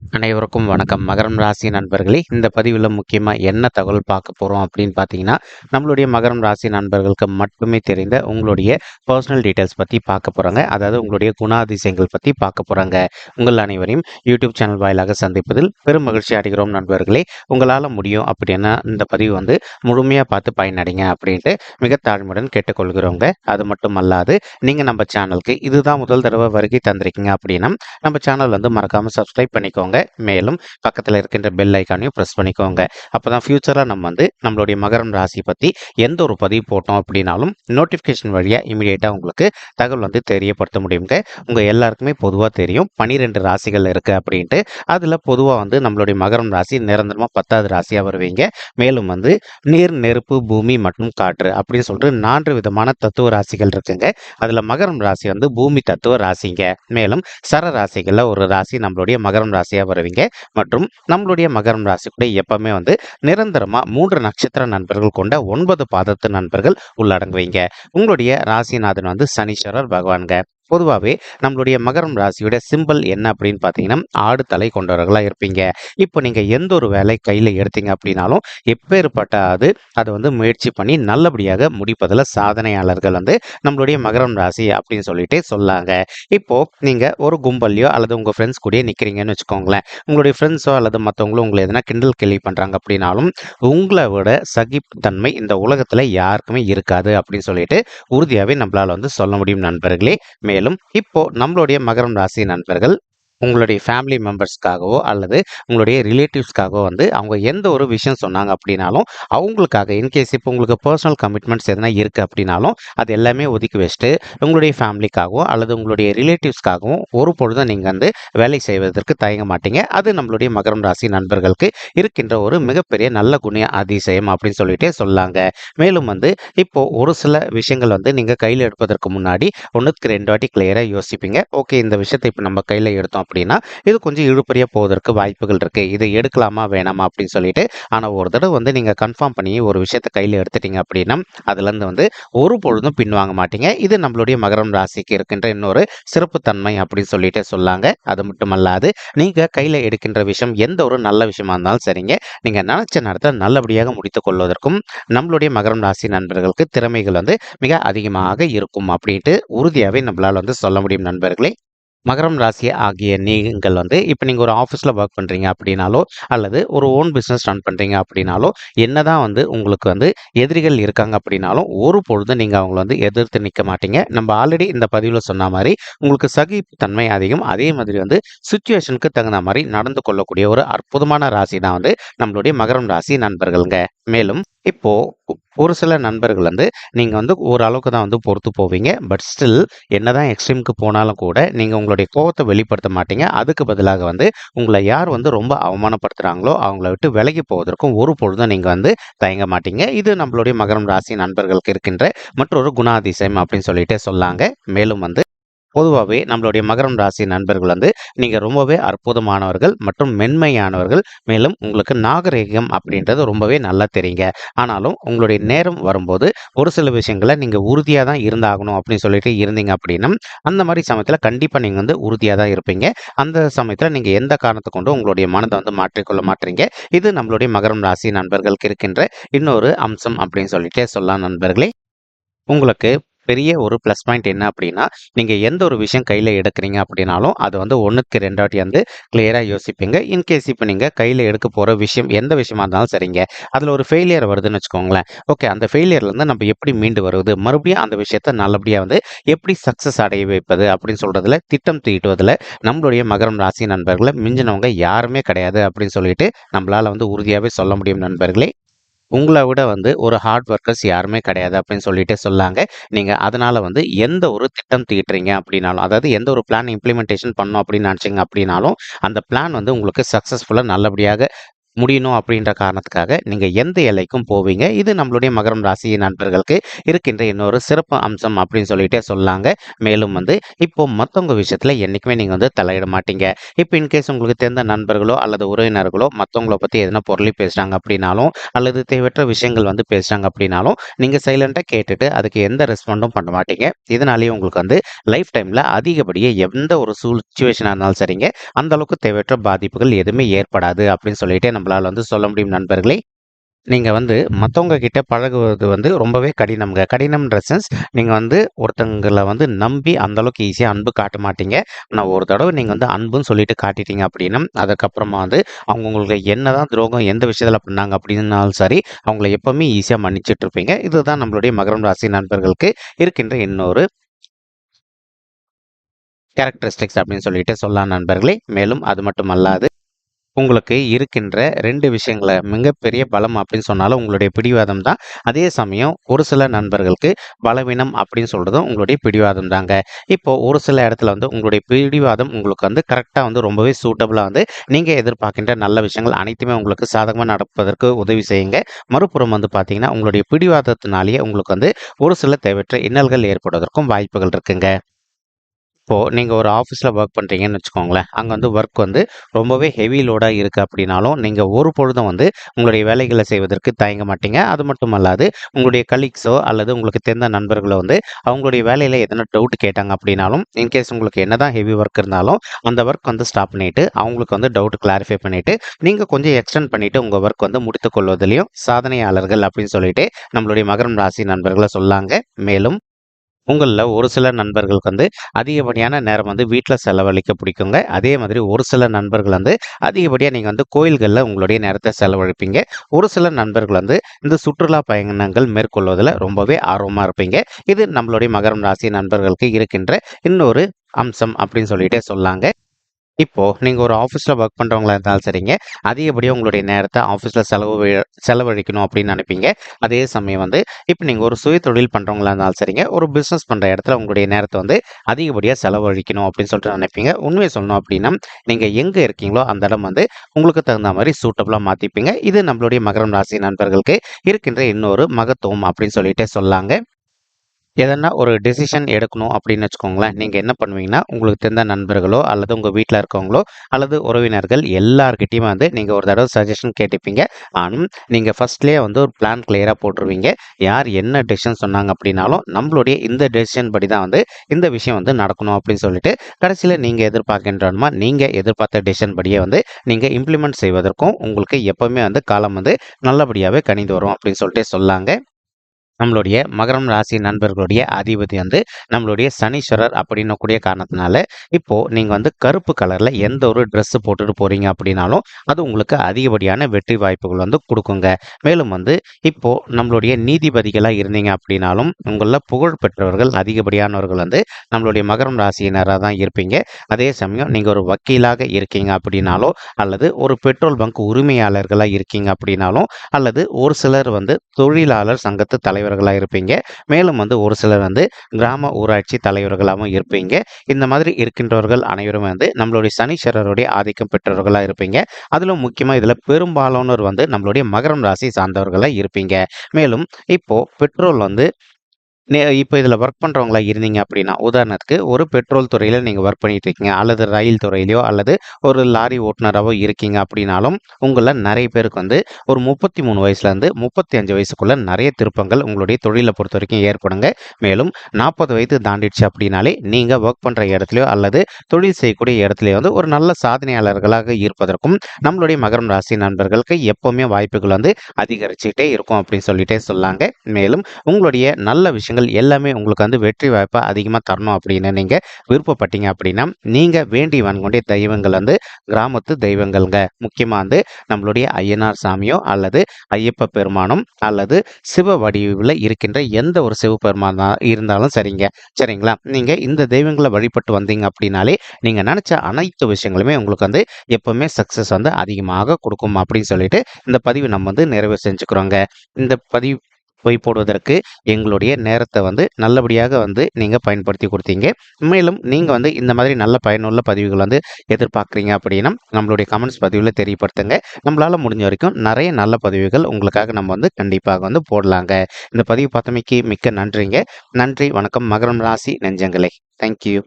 அனைவருக்கும் வணக்கம். மகரம் ராசி நண்பர்களே இந்த பதிவில் முக்கியமாக என்ன தகவல் பார்க்க போகிறோம் அப்படின்னு பார்த்தீங்கன்னா நம்மளுடைய மகரம் ராசி நண்பர்களுக்கு மட்டுமே தெரிந்த உங்களுடைய பர்சனல் டீட்டெயில்ஸ் பற்றி பார்க்க போகிறாங்க அதாவது உங்களுடைய குணாதிசயங்கள் பற்றி பார்க்க போகிறாங்க உங்கள் அனைவரையும் யூடியூப் சேனல் வாயிலாக சந்திப்பதில் பெரும் மகிழ்ச்சி அடைகிறோம் நண்பர்களே. உங்களால் முடியும் அப்படின்னா இந்த பதிவு வந்து முழுமையாக பார்த்து பயனடைங்க அப்படின்ட்டு மிக தாழ்மையுடன் கேட்டுக்கொள்கிறோங்க. அது மட்டும் அல்லாது நீங்கள் நம்ம சேனலுக்கு இதுதான் முதல் தடவை வருகை தந்திருக்கீங்க அப்படின்னா நம்ம சேனல் வந்து மறக்காமல் சப்ஸ்கிரைப் பண்ணிக்கோங்க. மேலும் பக்கத்தில் இருக்கின்ற பெல் ஐக்கானையும் ப்ரெஸ் பண்ணிக்கோங்க. அப்போ தான் ஃப்யூச்சரில் நம்ம வந்து நம்மளுடைய மகரம் ராசி பற்றி எந்த ஒரு பதிவு போட்டோம் அப்படின்னாலும் நோட்டிஃபிகேஷன் வழியாக இமீடியட்டாக உங்களுக்கு தகவல் வந்து தெரியப்படுத்த முடியுங்க. உங்கள் எல்லாருக்குமே பொதுவாக தெரியும். பனிரெண்டு ராசிகள் இருக்குது அப்படின்ட்டு. அதில் பொதுவாக வந்து நம்மளுடைய மகரம் ராசி நிரந்தரமாக பத்தாவது ராசியாக வருவீங்க. மேலும் வந்து நீர் நெருப்பு பூமி மற்றும் காற்று அப்படின்னு சொல்லிட்டு நான்கு விதமான தத்துவ ராசிகள் இருக்குங்க. அதில் மகரம் ராசி வந்து பூமி தத்துவ ராசிங்க. மேலும் சர ராசிகளில் ஒரு ராசி நம்மளுடைய மகரம் ராசியாக வருவீங்க. மற்றும் நம்மளுடைய மகரம் ராசி கூட எப்பவுமே வந்து நிரந்தரமாக மூன்று நட்சத்திர நண்பர்கள் கொண்ட ஒன்பது பாதத்து நண்பர்கள் உள்ளடங்குவீங்க. உங்களுடைய ராசிநாதன் வந்து சனீஸ்வரர் பகவான்க பொதுவாகவே நம்மளுடைய மகரம் ராசியோட சிம்பிள் என்ன அப்படின்னு பார்த்தீங்கன்னா ஆடு தலை கொண்டவர்களாக இருப்பீங்க. இப்போ நீங்கள் எந்த ஒரு வேலை கையில் எடுத்தீங்க அப்படின்னாலும் எப்பேற்பட்ட அது அதை வந்து முயற்சி பண்ணி நல்லபடியாக முடிப்பதில் சாதனையாளர்கள் வந்து நம்மளுடைய மகரம் ராசி அப்படின்னு சொல்லிட்டு சொல்லாங்க. இப்போ நீங்கள் ஒரு கும்பல்லையோ அல்லது உங்கள் ஃப்ரெண்ட்ஸ் கூடயே நிற்கிறீங்கன்னு வச்சுக்கோங்களேன். உங்களுடைய ஃப்ரெண்ட்ஸோ அல்லது மற்றவங்களோ உங்களை எதனா கிண்டல் கேள்வி பண்ணுறாங்க அப்படின்னாலும் உங்களை விட சகிப்புத்தன்மை இந்த உலகத்தில் யாருக்குமே இருக்காது அப்படின்னு சொல்லிட்டு உறுதியாகவே நம்மளால் வந்து சொல்ல முடியும் நண்பர்களே. மேலும் இப்போ நம்மளுடைய மகரம் ராசி நண்பர்கள் உங்களுடைய ஃபேமிலி மெம்பர்ஸ்க்காகவோ அல்லது உங்களுடைய ரிலேட்டிவ்ஸ்க்காகவோ வந்து அவங்க எந்த ஒரு விஷயம் சொன்னாங்க அப்படின்னாலும் அவங்களுக்காக இன்கேஸ் இப்போ உங்களுக்கு பர்சனல் கமிட்மெண்ட்ஸ் எதனா இருக்குது அப்படின்னாலும் அது எல்லாமே ஒதுக்கி வச்சுட்டு உங்களுடைய ஃபேமிலிக்காகவோ அல்லது உங்களுடைய ரிலேட்டிவ்ஸ்க்காகவும் ஒரு பொழுதும் நீங்கள் வந்து வேலை செய்வதற்கு தயங்க மாட்டீங்க. அது நம்மளுடைய மகரம் ராசி நண்பர்களுக்கு இருக்கின்ற ஒரு மிகப்பெரிய நல்ல குணிய அதிசயம் அப்படின்னு சொல்லிட்டே சொல்லாங்க. மேலும் வந்து இப்போ ஒரு சில விஷயங்கள் வந்து நீங்கள் கையில் எடுப்பதற்கு முன்னாடி ஒன்றுக்கு ரெண்டு வாட்டி கிளியராக யோசிப்பீங்க. ஓகே இந்த விஷயத்தை இப்போ நம்ம கையில் எடுத்தோம் அப்படின்னா இது கொஞ்சம் இழுப்பறியாக போவதற்கு வாய்ப்புகள் இருக்குது இதை எடுக்கலாமா வேணாமா அப்படின்னு சொல்லிட்டு ஆனால் ஒரு தடவை வந்து நீங்கள் கன்ஃபார்ம் பண்ணி ஒரு விஷயத்தை கையில் எடுத்துட்டீங்க அப்படின்னா அதுலேருந்து வந்து ஒரு பொழுதும் பின்வாங்க மாட்டீங்க. இது நம்மளுடைய மகரம் ராசிக்கு இருக்கின்ற இன்னொரு சிறப்புத்தன்மை அப்படின்னு சொல்லிட்டு சொல்லாங்க. அது மட்டும் அல்லாது நீங்கள் கையில் எடுக்கின்ற விஷயம் எந்த ஒரு நல்ல விஷயமா இருந்தாலும் சரிங்க. நீங்கள் நினச்ச நேரத்தில் நல்லபடியாக முடித்துக் கொள்வதற்கும் நம்மளுடைய மகரம் ராசி நண்பர்களுக்கு திறமைகள் வந்து மிக அதிகமாக இருக்கும் அப்படின்ட்டு உறுதியாகவே நம்மளால் வந்து சொல்ல முடியும் நண்பர்களே. மகரம் ராசி ஆகிய நீங்கள் வந்து இப்போ நீங்கள் ஒரு ஆஃபீஸில் ஒர்க் பண்ணுறீங்க அப்படின்னாலோ அல்லது ஒரு ஓன் பிஸ்னஸ் ரன் பண்ணுறீங்க அப்படின்னாலோ என்னதான் வந்து உங்களுக்கு வந்து எதிரிகள் இருக்காங்க அப்படின்னாலும் ஒரு பொழுது நீங்கள் அவங்கள வந்து எதிர்த்து நிற்க மாட்டீங்க. நம்ம ஆல்ரெடி இந்த பதிவில் சொன்ன மாதிரி உங்களுக்கு சகிப்பு தன்மை அதிகம். அதே மாதிரி வந்து சுச்சுவேஷனுக்கு தகுந்த மாதிரி நடந்து கொள்ளக்கூடிய ஒரு அற்புதமான ராசி தான் வந்து நம்மளுடைய மகரம் ராசி நண்பர்களுங்க. மேலும் இப்போ ஒரு சில நண்பர்கள் வந்து நீங்கள் வந்து ஓரளவுக்கு தான் வந்து பொறுத்து போவீங்க. பட் ஸ்டில் என்னதான் எக்ஸ்ட்ரீமுக்கு போனாலும் கூட நீங்கள் உங்களுடைய கோபத்தை வெளிப்படுத்த மாட்டீங்க. அதுக்கு பதிலாக வந்து உங்களை யார் வந்து ரொம்ப அவமானப்படுத்துகிறாங்களோ அவங்கள விட்டு விலகி போவதற்கும் ஒரு பொழுதும் நீங்கள் வந்து தயங்க மாட்டீங்க. இது நம்மளுடைய மகரம் ராசி நண்பர்களுக்கு இருக்கின்ற மற்றொரு குணாதிசயம் அப்படின்னு சொல்லிட்டு சொல்லாங்க. மேலும் வந்து பொதுவாகவே நம்மளுடைய மகரம் ராசி நண்பர்கள் வந்து நீங்கள் ரொம்பவே அற்புதமானவர்கள் மற்றும் மென்மையானவர்கள். மேலும் உங்களுக்கு நாகரீகம் அப்படின்றது ரொம்பவே நல்லா தெரியுங்க. ஆனாலும் உங்களுடைய நேரம் வரும்போது ஒரு சில விஷயங்களை நீங்கள் உறுதியாக தான் இருந்தாகணும் அப்படின்னு சொல்லிட்டு இருந்தீங்க அப்படின்னா அந்த மாதிரி சமயத்தில் கண்டிப்பாக நீங்கள் வந்து உறுதியாக தான் இருப்பீங்க. அந்த சமயத்தில் நீங்கள் எந்த காரணத்தை கொண்டு உங்களுடைய மனதை வந்து மாற்றிக்கொள்ள மாட்டீங்க. இது நம்மளுடைய மகரம் ராசி நண்பர்களுக்கு இருக்கின்ற இன்னொரு அம்சம் அப்படின்னு சொல்லிட்டு சொல்லலாம் நண்பர்களே. உங்களுக்கு பெரிய ஒரு ப்ளஸ் பாயிண்ட் என்ன அப்படின்னா நீங்கள் எந்த ஒரு விஷயம் கையில் எடுக்கிறீங்க அப்படின்னாலும் அது வந்து ஒன்றுக்கு ரெண்டாட்டி வந்து கிளியராக யோசிப்பீங்க. இன்கேஸ் இப்போ நீங்கள் கையில் எடுக்க போகிற விஷயம் எந்த விஷயமா இருந்தாலும் சரிங்க. அதில் ஒரு ஃபெயிலியர் வருதுன்னு வச்சுக்கோங்களேன். ஓகே அந்த ஃபெயிலியர்லேருந்து நம்ம எப்படி மீண்டு வருவது? மறுபடியும் அந்த விஷயத்த நல்லபடியாக வந்து எப்படி சக்ஸஸ் அடைய வைப்பது? அப்படின்னு சொல்கிறதுல திட்டம் தீட்டுவதில் நம்மளுடைய மகரம் ராசி நண்பர்களை மிஞ்சினவங்க யாருமே கிடையாது அப்படின்னு சொல்லிட்டு நம்மளால் வந்து உறுதியாகவே சொல்ல முடியும் நண்பர்களே. உங்களை விட வந்து ஒரு ஹார்ட் ஒர்க்கர்ஸ் யாருமே கிடையாது அப்படின்னு சொல்லிட்டு சொல்லாங்க. நீங்கள் அதனால் வந்து எந்த ஒரு திட்டம் தீட்டுறீங்க அப்படின்னாலும் அதாவது எந்த ஒரு பிளான் இம்ப்ளிமெண்டேஷன் பண்ணோம் அப்படின்னு நினச்சிங்க அப்படின்னாலும் அந்த பிளான் வந்து உங்களுக்கு சக்ஸஸ்ஃபுல்லாக நல்லபடியாக முடியணும் அப்படின்ற காரணத்துக்காக நீங்கள் எந்த எல்லைக்கும் போவீங்க. இது நம்மளுடைய மகரம் ராசி நண்பர்களுக்கு இருக்கின்ற இன்னொரு சிறப்பு அம்சம் அப்படின்னு சொல்லிட்டே சொல்லாங்க. மேலும் வந்து இப்போ மற்றவங்க விஷயத்தில் என்றைக்குமே நீங்கள் வந்து தலையிட மாட்டீங்க. இப்போ இன்கேஸ் உங்களுக்கு தெரிந்த நண்பர்களோ அல்லது உறவினர்களோ மற்றவங்கள பற்றி எதனா பொருளி பேசுகிறாங்க அப்படின்னாலும் அல்லது தேவையற்ற விஷயங்கள் வந்து பேசுகிறாங்க அப்படின்னாலும் நீங்கள் சைலண்ட்டாக கேட்டுட்டு அதுக்கு எந்த ரெஸ்பாண்டும் பண்ண மாட்டீங்க. இதனாலேயே உங்களுக்கு வந்து லைஃப் டைமில் அதிகப்படியே எந்த ஒரு சுச்சுவேஷனாக இருந்தாலும் சரிங்க. அந்தளவுக்கு தேவையற்ற பாதிப்புகள் எதுவுமே ஏற்படாது அப்படின்னு சொல்லிட்டு நம்மளால் வந்து சொல்ல முடியும் நண்பர்களே. நீங்கள் வந்து மற்றவங்க கிட்ட பழகுவது வந்து ரொம்பவே கடினம்ங்க. கடினம்ன்ற சென்ஸ் நீங்கள் வந்து ஒருத்தங்களை வந்து நம்பி அந்த அளவுக்கு ஈஸியாக அன்பு காட்ட மாட்டீங்க. ஆனால் ஒரு தடவை நீங்கள் வந்து அன்புன்னு சொல்லிட்டு காட்டிட்டீங்க அப்படின்னா அதுக்கப்புறமா வந்து அவங்க உங்களுக்கு என்னதான் துரோகம் எந்த விஷயத்தில் பண்ணாங்க அப்படின்னாலும் சரி அவங்கள எப்பவுமே ஈஸியாக மன்னிச்சிட்டு இருப்பீங்க. இதுதான் நம்மளுடைய மகரம் ராசி நண்பர்களுக்கு இருக்கின்ற இன்னொரு கேரக்டரிஸ்டிக்ஸ் அப்படின்னு சொல்லிட்டு சொல்லலாம் நண்பர்களே. மேலும் அது மட்டும் அல்லாது உங்களுக்கு இருக்கின்ற ரெண்டு விஷயங்களை மிகப்பெரிய பலம் அப்படின்னு சொன்னாலும் உங்களுடைய பிடிவாதம் தான். அதே சமயம் ஒரு சில நண்பர்களுக்கு பலவீனம் அப்படின்னு சொல்றதும் உங்களுடைய பிடிவாதம் தாங்க. இப்போ ஒரு சில இடத்துல வந்து உங்களுடைய பிடிவாதம் உங்களுக்கு வந்து கரெக்டாக வந்து ரொம்பவே சூட்டபுளாக வந்து நீங்கள் எதிர்பார்க்கின்ற நல்ல விஷயங்கள் அனைத்துமே உங்களுக்கு சாதகமாக நடப்பதற்கு உதவி செய்யுங்க. மறுபுறம் வந்து பார்த்தீங்கன்னா உங்களுடைய பிடிவாதத்தினாலேயே உங்களுக்கு வந்து ஒரு சில தேவையற்ற இன்னல்கள் ஏற்படுவதற்கும் வாய்ப்புகள் இருக்குங்க. இப்போது நீங்கள் ஒரு ஆஃபீஸில் ஒர்க் பண்ணுறீங்கன்னு வச்சுக்கோங்களேன். அங்கே வந்து ஒர்க் வந்து ரொம்பவே ஹெவி லோடாக இருக்குது அப்படின்னாலும் நீங்கள் ஒரு பொழுதும் வந்து உங்களுடைய வேலைகளை செய்வதற்கு தயங்க மாட்டீங்க. அது மட்டும் அல்லாது உங்களுடைய கலீக்ஸோ அல்லது உங்களுக்கு தெரிந்த நண்பர்களோ வந்து அவங்களுடைய வேலையில் எதனா டவுட் கேட்டாங்க அப்படின்னாலும் இன்கேஸ் உங்களுக்கு என்ன தான் ஹெவி ஒர்க் இருந்தாலும் அந்த ஒர்க் வந்து ஸ்டாப் பண்ணிவிட்டு அவங்களுக்கு வந்து டவுட் கிளாரிஃபை பண்ணிவிட்டு நீங்கள் கொஞ்சம் எக்ஸ்டெண்ட் பண்ணிவிட்டு உங்கள் ஒர்க் வந்து முடித்துக் கொள்வதிலையும் சாதனையாளர்கள் அப்படின்னு சொல்லிட்டு நம்மளுடைய மகரம் ராசி நண்பர்களை சொல்லாங்க. மேலும் உங்களில் ஒரு சில நண்பர்களுக்கு வந்து அதிகப்படியான நேரம் வந்து வீட்டில் செலவழிக்க பிடிக்குங்க. அதே மாதிரி ஒரு சில நண்பர்கள் வந்து அதிகப்படியாக நீங்கள் வந்து கோயில்களில் உங்களுடைய நேரத்தை செலவழிப்பீங்க. ஒரு சில நண்பர்கள் வந்து இந்த சுற்றுலா பயணங்கள் மேற்கொள்வதில் ரொம்பவே ஆர்வமாக இருப்பீங்க. இது நம்மளுடைய மகரம் ராசி நண்பர்களுக்கு இருக்கின்ற இன்னொரு அம்சம் அப்படின்னு சொல்லிட்டே சொல்லாங்க. இப்போ நீங்கள் ஒரு ஆஃபீஸில் ஒர்க் பண்ணுறவங்களா இருந்தாலும் சரிங்க. அதிகப்படியாக உங்களுடைய நேரத்தை ஆஃபீஸில் செலவு செலவழிக்கணும் அப்படின்னு நினைப்பீங்க. அதே சமயம் வந்து இப்போ நீங்கள் ஒரு சுய தொழில் பண்ணுறவங்களா இருந்தாலும் சரிங்க. ஒரு பிஸ்னஸ் பண்ணுற இடத்துல உங்களுடைய நேரத்தை வந்து அதிகப்படியாக செலவழிக்கணும் அப்படின்னு சொல்லிட்டு நினைப்பீங்க. உண்மையை சொல்லணும் அப்படின்னா நீங்கள் எங்கே இருக்கீங்களோ அந்த இடம் வந்து உங்களுக்கு தகுந்த மாதிரி சூட்டபுளாக மாற்றிப்பீங்க இது நம்மளுடைய மகரம் ராசி நண்பர்களுக்கு இருக்கின்ற இன்னொரு மகத்துவம் அப்படின்னு சொல்லிட்டு சொல்லாங்க எதனா ஒரு டெசிஷன் எடுக்கணும் அப்படின்னு வச்சுக்கோங்களேன். நீங்கள் என்ன பண்ணுவீங்கன்னா உங்களுக்கு தெரிந்த நண்பர்களோ அல்லது உங்கள் வீட்டில் இருக்கவங்களோ அல்லது உறவினர்கள் எல்லாருக்கிட்டையும் வந்து நீங்கள் ஒரு தடவை சஜஷன் கேட்டுப்பீங்க ஆனால் நீங்கள் ஃபஸ்ட்லேயே வந்து ஒரு பிளான் கிளியராக போட்டுருவீங்க. யார் என்ன டெசிஷன் சொன்னாங்க அப்படின்னாலும் நம்மளுடைய இந்த டெசிஷன் படி தான் வந்து இந்த விஷயம் வந்து நடக்கணும் அப்படின்னு சொல்லிட்டு கடைசியில் நீங்கள் எதிர்பார்க்கின்றமா நீங்கள் எதிர்பார்த்த டெசிஷன் படியே வந்து நீங்கள் இம்ப்ளிமெண்ட் செய்வதற்கும் உங்களுக்கு எப்போவுமே வந்து காலம் வந்து நல்லபடியாகவே கணிந்து வரும் அப்படின்னு சொல்லிட்டு சொல்லாங்க. நம்மளுடைய மகரம் ராசி நண்பர்களுடைய அதிபதி வந்து நம்மளுடைய சனீஸ்வரர் அப்படின்னு கூடிய காரணத்தினால இப்போ நீங்கள் வந்து கருப்பு கலரில் எந்த ஒரு ட்ரெஸ் போட்டுட்டு போறீங்க அப்படின்னாலும் அது உங்களுக்கு அதிகப்படியான வெற்றி வாய்ப்புகள் வந்து கொடுக்குங்க. மேலும் வந்து இப்போ நம்மளுடைய நீதிபதிகளாக இருந்தீங்க அப்படின்னாலும் உங்களில் புகழ் பெற்றவர்கள் அதிகப்படியானவர்கள் வந்து நம்மளுடைய மகரம் ராசியினராக தான் இருப்பீங்க. அதே சமயம் நீங்கள் ஒரு வக்கீலாக இருக்கீங்க அப்படின்னாலோ அல்லது ஒரு பெட்ரோல் பங்க் உரிமையாளர்களாக இருக்கீங்க அப்படின்னாலும் அல்லது ஒரு சிலர் வந்து தொழிலாளர் சங்கத்து தலைவர் தலைவர்களாக இருப்பீங்க. மேலும் வந்து ஒரு சிலர் வந்து கிராம ஊராட்சி தலைவர்களாகவும் இருப்பீங்க. இந்த மாதிரி இருக்கின்றவர்கள் அனைவரும் வந்து நம்மளுடைய சனீஸ்வரருடைய ஆதிக்கம் பெற்றவர்களாக இருப்பீங்க. அதிலும் முக்கியமாக இதில் பெரும்பாலானோர் வந்து நம்மளுடைய மகரம் ராசி சார்ந்தவர்களாக இருப்பீங்க. மேலும் இப்போது பெட்ரோல் வந்து இப்போ இதில் ஒர்க் பண்ணுறவங்களா இருந்தீங்க அப்படின்னா உதாரணத்துக்கு ஒரு பெட்ரோல் துறையில் நீங்கள் ஒர்க் பண்ணிட்டு இருக்கீங்க அல்லது ரயில் துறையிலையோ அல்லது ஒரு லாரி ஓட்டுநராகவோ இருக்கீங்க அப்படின்னாலும் உங்களில் நிறைய பேருக்கு வந்து ஒரு முப்பத்தி மூணு வயசுலேருந்து முப்பத்தி அஞ்சு வயசுக்குள்ளே நிறைய திருப்பங்கள் உங்களுடைய தொழிலை பொறுத்த வரைக்கும் ஏற்படுங்க. மேலும் நாற்பது வயது தாண்டிடுச்சு அப்படின்னாலே நீங்கள் ஒர்க் பண்ணுற இடத்துலையோ அல்லது தொழில் செய்யக்கூடிய இடத்துலையோ வந்து ஒரு நல்ல சாதனையாளர்களாக இருப்பதற்கும் நம்மளுடைய மகரம் ராசி நண்பர்களுக்கு எப்போவுமே வாய்ப்புகள் வந்து அதிகரிச்சுக்கிட்டே இருக்கும் அப்படின்னு சொல்லிட்டே சொல்லாங்க. மேலும் உங்களுடைய நல்ல விஷயங்கள் விஷயங்கள் எல்லாமே உங்களுக்கு வந்து வெற்றி வாய்ப்பை அதிகமாக தரணும் அப்படின்னு நீங்கள் விருப்பப்பட்டீங்க அப்படின்னா நீங்கள் வேண்டி வாங்கக்கூடிய தெய்வங்கள் வந்து கிராமத்து தெய்வங்கள்ங்க. முக்கியமாக வந்து நம்மளுடைய ஐயனார் சாமியோ அல்லது ஐயப்ப பெருமானும் அல்லது சிவ வடிவில் இருக்கின்ற எந்த ஒரு சிவபெருமானா இருந்தாலும் சரிங்க. சரிங்களா? நீங்கள் இந்த தெய்வங்களை வழிபட்டு வந்தீங்க அப்படின்னாலே நீங்கள் நினச்ச அனைத்து விஷயங்களுமே உங்களுக்கு வந்து எப்பவுமே சக்ஸஸ் வந்து அதிகமாக கொடுக்கும் அப்படின்னு சொல்லிட்டு இந்த பதிவு நம்ம வந்து நிறைவு செஞ்சுக்கிறோங்க. இந்த பதிவு பொய் போடுவதற்கு எங்களுடைய நேரத்தை வந்து நல்லபடியாக வந்து நீங்கள் பயன்படுத்தி கொடுத்தீங்க. மேலும் நீங்கள் வந்து இந்த மாதிரி நல்ல பயனுள்ள பதிவுகள் வந்து எதிர்பார்க்குறீங்க அப்படின்னா நம்மளுடைய கமெண்ட்ஸ் பதிவில் தெரியப்படுத்துங்க. நம்மளால் முடிஞ்ச வரைக்கும் நிறைய நல்ல பதிவுகள் உங்களுக்காக நம்ம வந்து கண்டிப்பாக வந்து போடலாங்க. இந்த பதிவு பார்த்தமைக்கு மிக்க நன்றிங்க. நன்றி வணக்கம். மகரம் ராசி நெஞ்சங்களே. தேங்க்யூ